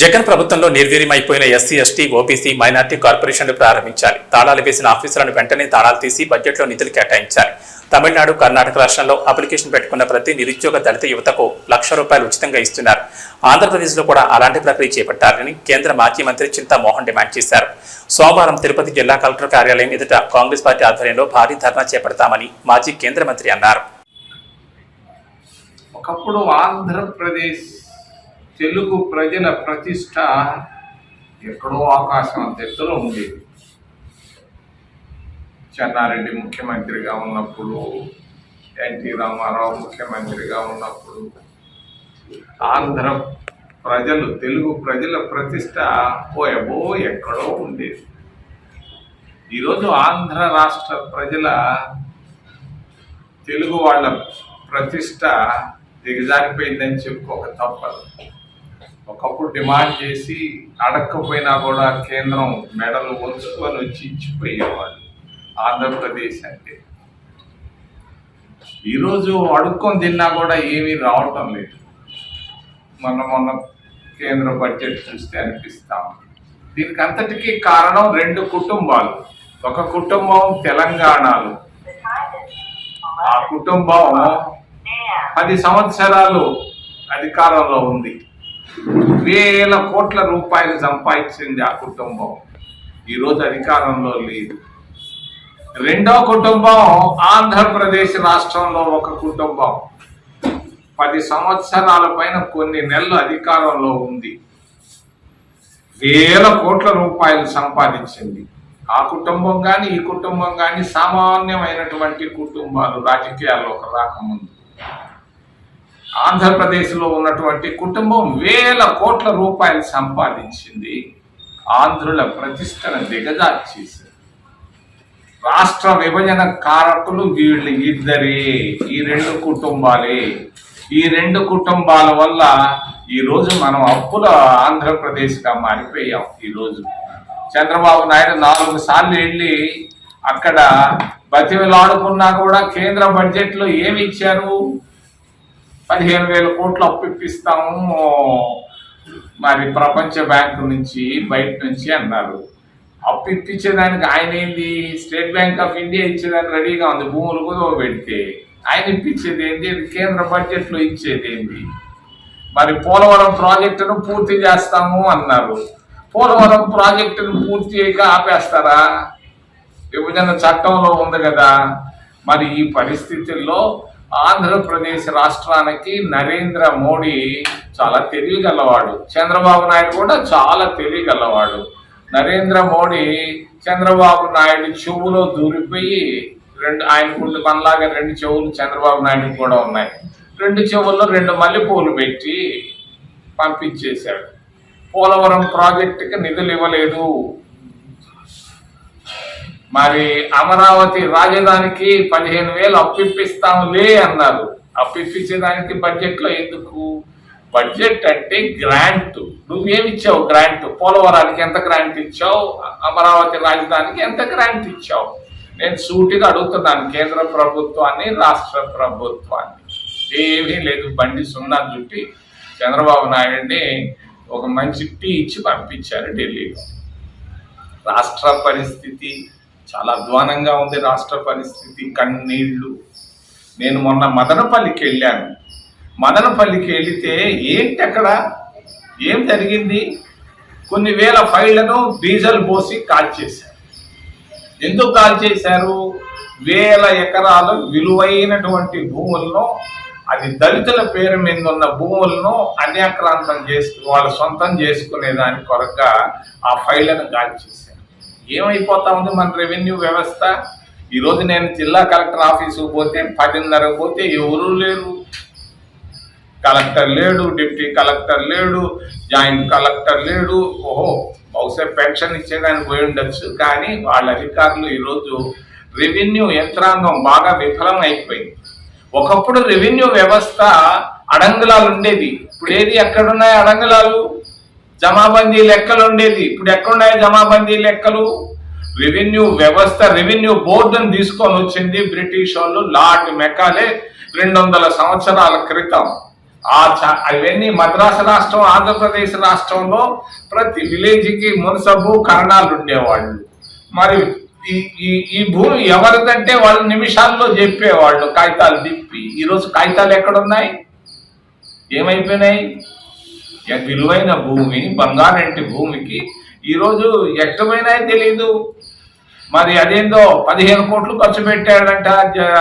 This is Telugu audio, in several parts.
జగన్ ప్రభుత్వంలో నిర్వీర్యమైపోయిన ఎస్సీ ఎస్టీ ఓబీసీ మైనార్టీ కార్పొరేషన్లు ప్రారంభించాలి. తాళాలు వేసిన ఆఫీసులను వెంటనే తాళాలు తీసి బడ్జెట్లో నిధులు కేటాయించాలి. తమిళనాడు కర్ణాటక రాష్ట్రంలో అప్లికేషన్ పెట్టుకున్న ప్రతి నిరుద్యోగ దళిత యువతకు లక్ష రూపాయలు ఉచితంగా ఇస్తున్నారు. ఆంధ్రప్రదేశ్లో కూడా అలాంటి ప్రక్రియ చేపట్టాలని కేంద్ర మాజీ మంత్రి చింతామోహన్ డిమాండ్ చేశారు. సోమవారం తిరుపతి జిల్లా కలెక్టర్ కార్యాలయం ఎదుట కాంగ్రెస్ పార్టీ ఆధ్వర్యంలో భారీ ధర్నా చేపడతామని మాజీ కేంద్ర మంత్రి అన్నారు. ఒకప్పుడు ఆంధ్రప్రదేశ్ తెలుగు ప్రజల ప్రతిష్ట ఎక్కడో ఆకాశం అంత ఉండేది చెన్నారెడ్డి ముఖ్యమంత్రిగా ఉన్నప్పుడు ఎన్టీ రామారావు ముఖ్యమంత్రిగా ఉన్నప్పుడు ఆంధ్ర ప్రజలు తెలుగు ప్రజల ప్రతిష్ట ఓ ఎబో ఎక్కడో ఉండేది. ఈరోజు ఆంధ్ర రాష్ట్ర ప్రజల తెలుగు వాళ్ళ ప్రతిష్ట దిగజారిపోయిందని చెప్పుకోక తప్పదు. ఒకప్పుడు డిమాండ్ చేసి అడక్కపోయినా కూడా కేంద్రం మెడలు వంచుకొని వచ్చి ఇచ్చిపోయేవాళ్ళు. ఆంధ్రప్రదేశ్ అంటే. ఈరోజు అడుక్కొని తిన్నా కూడా ఏమీ రావటం లేదు. మొన్న మొన్న కేంద్ర బడ్జెట్ చూస్తే అనిపిస్తాం దీనికి అంతటికీ కారణం రెండు కుటుంబాలు. ఒక కుటుంబం తెలంగాణలో. ఆ కుటుంబం పది సంవత్సరాలు అధికారంలో ఉంది. వేల కోట్ల రూపాయలు సంపాదించింది ఆ కుటుంబం. ఈరోజు అధికారంలో లేదు. రెండో కుటుంబం ఆంధ్రప్రదేశ్ రాష్ట్రంలో ఒక కుటుంబం. పది సంవత్సరాల పైన కొన్ని నెలలు అధికారంలో ఉంది. వేల కోట్ల రూపాయలు సంపాదించింది. ఆ కుటుంబం కానీ ఈ కుటుంబం కానీ సామాన్యమైనటువంటి కుటుంబాలు రాజకీయాల్లోకి రాకముందు. ఆంధ్రప్రదేశ్లో ఉన్నటువంటి కుటుంబం వేల కోట్ల రూపాయలు సంపాదించింది. ఆంధ్రుల ప్రతిష్టను దిగజార్చేసింది. రాష్ట్ర విభజన కారకులు వీళ్ళు ఇద్దరే ఈ రెండు కుటుంబాలే. ఈ రెండు కుటుంబాల వల్ల ఈరోజు మనం అప్పుల ఆంధ్రప్రదేశ్గా మారిపోయాం ఈరోజు చంద్రబాబు నాయుడు నాలుగు సార్లు వెళ్ళి అక్కడ బతిమలాడుకున్నా కూడా కేంద్ర బడ్జెట్లో ఏమి ఇచ్చారు? పదిహేను వేల కోట్లు అప్పు ఇప్పిస్తాము. మరి ప్రపంచ బ్యాంకు నుంచి బయట నుంచి అన్నారు. అప్పు ఇప్పించేదానికి ఆయన ఏంది? స్టేట్ బ్యాంక్ ఆఫ్ ఇండియా ఇచ్చేదానికి రెడీగా ఉంది. భూములు కూడా పెడితే ఆయన ఇప్పించేది ఏంది? కేంద్ర బడ్జెట్లో ఇచ్చేది ఏంది? మరి పోలవరం ప్రాజెక్టును పూర్తి చేస్తాము అన్నారు. పోలవరం ప్రాజెక్టును పూర్తి చేయక ఆపేస్తారా? విభజన చట్టంలో ఉంది కదా. మరి ఈ పరిస్థితుల్లో ఆంధ్రప్రదేశ్ రాష్ట్రానికి నరేంద్ర మోడీ చాలా తెలియగలవాడు చంద్రబాబు నాయుడు కూడా చాలా తెలియగలవాడు నరేంద్ర మోడీ చంద్రబాబు నాయుడు చెవులో దూరిపోయి రెండు ఆయన ఆయనకు మనలాగా రెండు చెవులు చంద్రబాబు నాయుడు కూడా ఉన్నాయి. రెండు చెవుల్లో రెండు మల్లెపూలు పెట్టి పంపించేశాడు. పోలవరం ప్రాజెక్టుకి నిధులు ఇవ్వలేదు. మరి అమరావతి రాజధానికి పదిహేను వేలు అప్పిప్పిస్తాములే అన్నారు. అప్పిప్పించేదానికి బడ్జెట్లో ఎందుకు? బడ్జెట్ అంటే గ్రాంట్. నువ్వేమిచ్చావు గ్రాంట్? పోలవరానికి ఎంత గ్రాంట్ ఇచ్చావు? అమరావతి రాజధానికి ఎంత గ్రాంట్ ఇచ్చావు? నేను సూటిగా అడుగుతున్నాను కేంద్ర ప్రభుత్వాన్ని రాష్ట్ర ప్రభుత్వాన్ని. ఏమీ లేదు బండి సున్నా చుట్టి చంద్రబాబు నాయుడిని ఒక మంచి టీ ఇచ్చి పంపించారు ఢిల్లీలో. రాష్ట్ర పరిస్థితి చాలా అధ్వానంగా ఉంది రాష్ట్ర పరిస్థితి కన్నీళ్ళు నేను మొన్న మదనపల్లికి వెళ్ళాను. మదనపల్లికి వెళితే ఏంటి అక్కడ? ఏం జరిగింది? కొన్ని వేల ఫైళ్ళను డీజిల్ పోసి కాల్చేశారు ఎందుకు కాల్చేశారు వేల ఎకరాలు విలువైనటువంటి భూములను అది దళితుల పేరు మీద ఉన్న భూములను అన్యాక్రాంతం చేసుకు వాళ్ళ సొంతం చేసుకునే దాని కొరగా ఆ ఫైళ్ళను కాల్చేశారు ఏమైపోతా ఉంది మన రెవెన్యూ వ్యవస్థ? ఈరోజు నేను జిల్లా కలెక్టర్ ఆఫీసుకు పోతే పదిన్నర పోతే ఎవరూ లేరు. కలెక్టర్ లేడు డిప్యూటీ కలెక్టర్ లేడు జాయింట్ కలెక్టర్ లేడు. ఓహో బహుశా పెన్షన్ ఇచ్చేదానికి పోయి ఉండొచ్చు. కానీ వాళ్ళ అధికారులు ఈరోజు రెవెన్యూ యంత్రాంగం బాగా విఫలం అయిపోయింది. ఒకప్పుడు రెవెన్యూ వ్యవస్థ అడంగులాలు ఉండేది ఇప్పుడు ఏది ఎక్కడున్నాయి అడంగులాలు? జమాబందీ లెక్కలు ఉండేది ఇప్పుడు ఎక్కడున్నాయి జమాబందీ లెక్కలు? రెవెన్యూ వ్యవస్థ రెవెన్యూ బోర్డును తీసుకొని వచ్చింది బ్రిటిష్ వాళ్ళు లార్డ్ మెకాలే రెండు వందల సంవత్సరాల క్రితం. ఆ అవన్నీ మద్రాసు రాష్ట్రం ఆంధ్రప్రదేశ్ రాష్ట్రంలో ప్రతి విలేజ్కి మున్సబు కరణాలు ఉండేవాళ్ళు. మరి ఈ ఈ ఈ భూమి ఎవరిదంటే వాళ్ళు నిమిషాల్లో చెప్పేవాళ్ళు. కాగితాలు తిప్పి. ఈరోజు కాగితాలు ఎక్కడున్నాయి? ఏమైపోయినాయి? విలువైన భూమి బంగారంటి భూమికి ఈరోజు ఎక్కడమైనా తెలియదు మరి అదేందో పదిహేను కోట్లు ఖర్చు పెట్టాడంట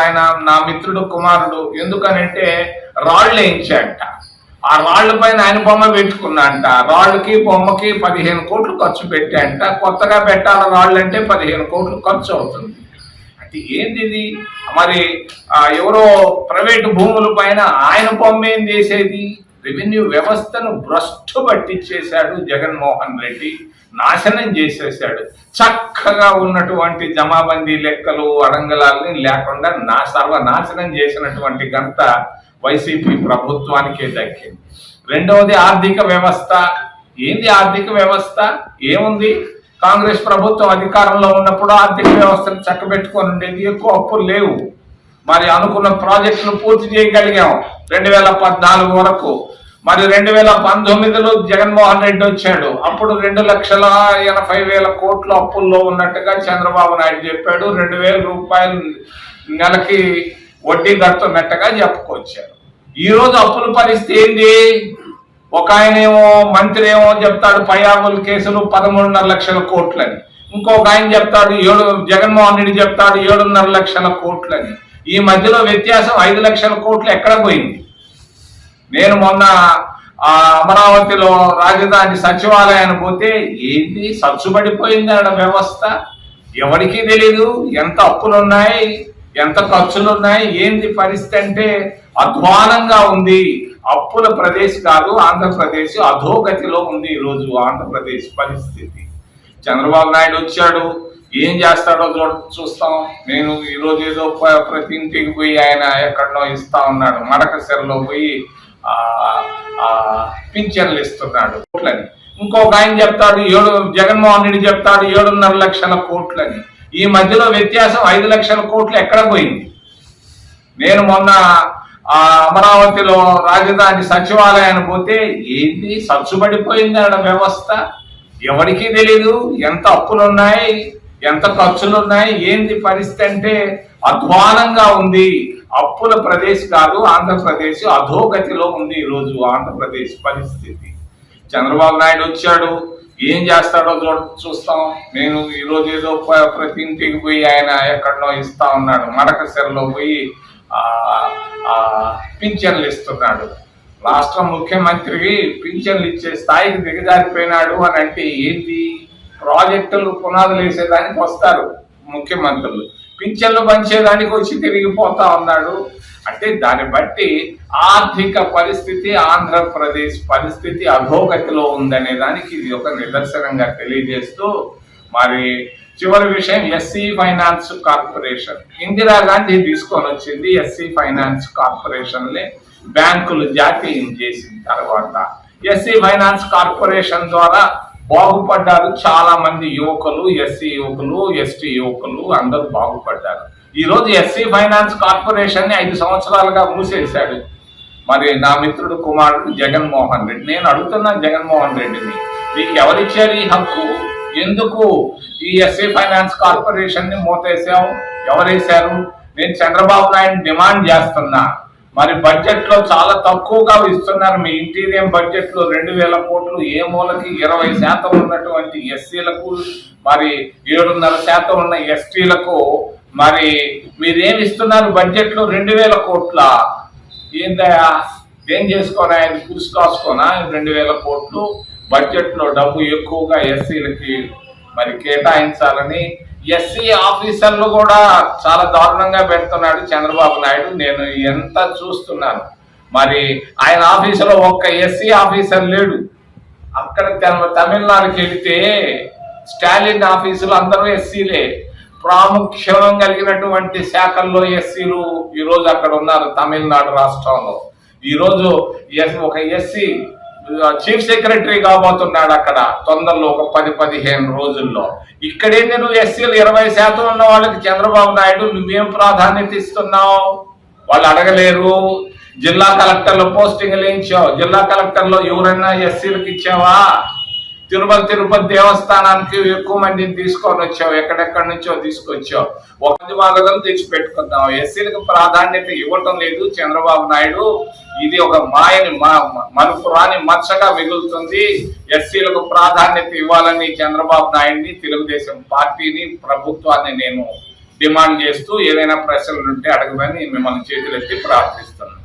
ఆయన నా మిత్రుడు కుమారుడు. ఎందుకనంటే రాళ్ళు వేయించాడంట. ఆ రాళ్ళ పైన ఆయన బొమ్మ పెట్టుకున్నాడంట. రాళ్ళకి బొమ్మకి పదిహేను కోట్లు ఖర్చు పెట్టాడంట. కొత్తగా పెట్టాల రాళ్ళు అంటే పదిహేను కోట్లు ఖర్చు అవుతుంది. అంటే ఏంది ఇది? మరి ఎవరో ప్రైవేటు భూముల పైన ఆయన బొమ్మ ఏం చేసేది? రెవెన్యూ వ్యవస్థను భ్రష్టు పట్టించేశాడు జగన్మోహన్ రెడ్డి నాశనం చేసేసాడు చక్కగా ఉన్నటువంటి జమాబందీ లెక్కలు అడంగలాల్ని లేకుండా నా సర్వనాశనం చేసినటువంటి ఘనత వైసీపీ ప్రభుత్వానికే దక్కింది. రెండవది ఆర్థిక వ్యవస్థ. ఏంది ఆర్థిక వ్యవస్థ? ఏముంది? కాంగ్రెస్ ప్రభుత్వం అధికారంలో ఉన్నప్పుడు ఆర్థిక వ్యవస్థను చక్కబెట్టుకొని ఉండేది ఎక్కువ అప్పులు లేవు. మరి అనుకున్న ప్రాజెక్టును పూర్తి చేయగలిగాం. రెండు వేల పద్నాలుగు వరకు. మరి రెండు వేల పంతొమ్మిదిలో జగన్మోహన్ రెడ్డి వచ్చాడు. అప్పుడు రెండు లక్షల ఎనభై వేల కోట్ల అప్పుల్లో ఉన్నట్టుగా చంద్రబాబు నాయుడు చెప్పాడు. రెండు వేల రూపాయలు నెలకి వడ్డీ కడుతున్నట్టుగా చెప్పుకొచ్చారు ఈరోజు అప్పులు అప్పుల పరిస్థితి ఏంది? ఒక ఆయన ఏమో మంత్రి ఏమో చెప్తాడు పయాబుల్ కేసులు పదమూడున్నర లక్షల కోట్లని. ఇంకొక ఆయన చెప్తాడు ఏడు జగన్మోహన్ రెడ్డి చెప్తాడు ఏడున్నర లక్షల కోట్లని. ఈ మధ్యలో వ్యత్యాసం ఐదు లక్షల కోట్లు ఎక్కడ పోయింది? నేను మొన్న ఆ అమరావతిలో రాజధాని సచివాలయాన్ని పోతే ఏంటి సచ్చుబడిపోయింది అన్న వ్యవస్థ. ఎవరికీ తెలీదు. ఎంత అప్పులు ఉన్నాయి ఎంత ఖర్చులు ఉన్నాయి ఏంది పరిస్థితి అంటే అధ్వానంగా ఉంది. అప్పుల ప్రదేశ్ కాదు ఆంధ్రప్రదేశ్ అధోగతిలో ఉంది ఈరోజు ఆంధ్రప్రదేశ్ పరిస్థితి. చంద్రబాబు నాయుడు వచ్చాడు. ఏం చేస్తాడో చూ చూస్తాం. నేను ఈరోజు ఏదో ప్రతి ఇంటికి పోయి ఆయన ఎక్కడనో ఇస్తా ఉన్నాడు. మడక సెరలో పోయి పింఛన్లు ఇస్తున్నాడు. కోట్లని. ఇంకొక ఆయన చెప్తాడు ఏడు జగన్మోహన్ రెడ్డి చెప్తాడు ఏడున్నర లక్షల కోట్లని. ఈ మధ్యలో వ్యత్యాసం ఐదు లక్షల కోట్లు ఎక్కడ పోయింది? నేను మొన్న ఆ అమరావతిలో రాజధాని సచివాలయాన్ని పోతే ఏంటి సచ్చుబడిపోయింది ఆడ వ్యవస్థ? ఎవరికీ తెలీదు. ఎంత అప్పులు ఉన్నాయి ఎంత ఖర్చులు ఉన్నాయి ఏంది పరిస్థితి అంటే అధ్వానంగా ఉంది. అప్పుల ప్రదేశ్ కాదు ఆంధ్రప్రదేశ్ అధోగతిలో ఉంది ఈరోజు ఆంధ్రప్రదేశ్ పరిస్థితి. చంద్రబాబు నాయుడు వచ్చాడు. ఏం చేస్తాడో చూ చూస్తాం. నేను ఈరోజు ఏదో ప్రతి ఇంటికి పోయి ఆయన ఎక్కడనో ఇస్తా ఉన్నాడు. మడక సెరలో పోయి పింఛన్లు ఇస్తున్నాడు. రాష్ట్ర ముఖ్యమంత్రికి పింఛన్లు ఇచ్చే స్థాయికి దిగజారిపోయినాడు అని అంటే ఏంటి ప్రాజెక్టులు పునాదులు వేసేదానికి వస్తారు ముఖ్యమంత్రులు. పింఛన్లు పంచేదానికి వచ్చి తిరిగిపోతా ఉన్నాడు. అంటే దాన్ని బట్టి ఆర్థిక పరిస్థితి ఆంధ్రప్రదేశ్ పరిస్థితి అధోగతిలో ఉందనే దానికి ఇది ఒక నిదర్శనంగా తెలియజేస్తూ మరి చివరి విషయం ఎస్సీ ఫైనాన్స్ కార్పొరేషన్. ఇందిరాగాంధీ తీసుకొని వచ్చింది ఎస్సీ ఫైనాన్స్ కార్పొరేషన్లే బ్యాంకులు జాతీయం చేసిన తర్వాత. ఎస్సీ ఫైనాన్స్ కార్పొరేషన్ ద్వారా బాగుపడ్డారు చాలా మంది యువకులు ఎస్సీ యువకులు ఎస్టీ యువకులు అందరూ బాగుపడ్డారు. ఈ రోజు ఎస్సీ ఫైనాన్స్ కార్పొరేషన్ని ఐదు సంవత్సరాలుగా మూసేశాడు. మరి నా మిత్రుడు కుమారుడు జగన్మోహన్ రెడ్డి. నేను అడుగుతున్నా జగన్మోహన్ రెడ్డిని మీకు ఎవరిచ్చారు ఈ హక్కు? ఎందుకు ఈ ఎస్సీ ఫైనాన్స్ కార్పొరేషన్ని మూతేసావు ఎవరేశారు? నేను చంద్రబాబు నాయుడు డిమాండ్ చేస్తున్నా. మరి బడ్జెట్లో చాలా తక్కువగా ఇస్తున్నారు. మీ ఇంటీరియం బడ్జెట్లో రెండు వేల కోట్లు ఏ మూలకి ఇరవై శాతం ఉన్నటువంటి ఎస్సీలకు మరి ఏడున్నర శాతం ఉన్న ఎస్టీలకు మరి మీరేమి ఇస్తున్నారు బడ్జెట్లో రెండు వేల కోట్ల? ఏందయ్యా ఏం చేసుకోనా? ఆయన కూర్చు కాసుకోనా? రెండు వేల కోట్లు. బడ్జెట్లో డబ్బు ఎక్కువగా ఎస్సీలకి మరి కేటాయించాలని ఎస్సీ ఆఫీసర్లు కూడా చాలా దారుణంగా పెడుతున్నాడు చంద్రబాబు నాయుడు. నేను ఎంత చూస్తున్నాను. మరి ఆయన ఆఫీసులో ఒక్క ఎస్సీ ఆఫీసర్ లేడు. అక్కడ తమిళనాడుకి వెళితే స్టాలిన్ ఆఫీసులు అందరూ ఎస్సీలే. ప్రాముఖ్యం కలిగినటువంటి శాఖల్లో ఎస్సీలు ఈ రోజు అక్కడ ఉన్నారు తమిళనాడు రాష్ట్రంలో. ఈరోజు ఎస్ ఒక ఎస్సీ చీఫ్ సెక్రటరీ కాబోతున్నాడు అక్కడ తొందరలో ఒక పది పదిహేను రోజుల్లో. ఇక్కడే నువ్వు ఎస్సీలు ఇరవై శాతం ఉన్న వాళ్ళకి? చంద్రబాబు నాయుడు నువ్వేం ప్రాధాన్యత ఇస్తున్నావు? వాళ్ళు అడగలేరు. జిల్లా కలెక్టర్లో పోస్టింగ్లు ఇచ్చావు జిల్లా కలెక్టర్లో ఎవరైనా ఎస్సీలకు ఇచ్చావా? తిరుమల తిరుపతి దేవస్థానానికి ఎక్కువ మందిని తీసుకొని వచ్చావు. ఎక్కడెక్కడి నుంచో తీసుకొచ్చావు. ఒక విభాగం తెచ్చి పెట్టుకుందాం. ఎస్సీలకు ప్రాధాన్యత ఇవ్వటం లేదు చంద్రబాబు నాయుడు. ఇది ఒక మాయని మా- మనకు రాని మచ్చగా మిగులుతుంది. ఎస్సీలకు ప్రాధాన్యత ఇవ్వాలని చంద్రబాబు నాయుడిని తెలుగుదేశం పార్టీని ప్రభుత్వాన్ని నేను డిమాండ్ చేస్తూ ఏదైనా ప్రశ్నలు ఉంటే అడగమని మిమ్మల్ని చేతులెత్తి ప్రార్థిస్తున్నాను.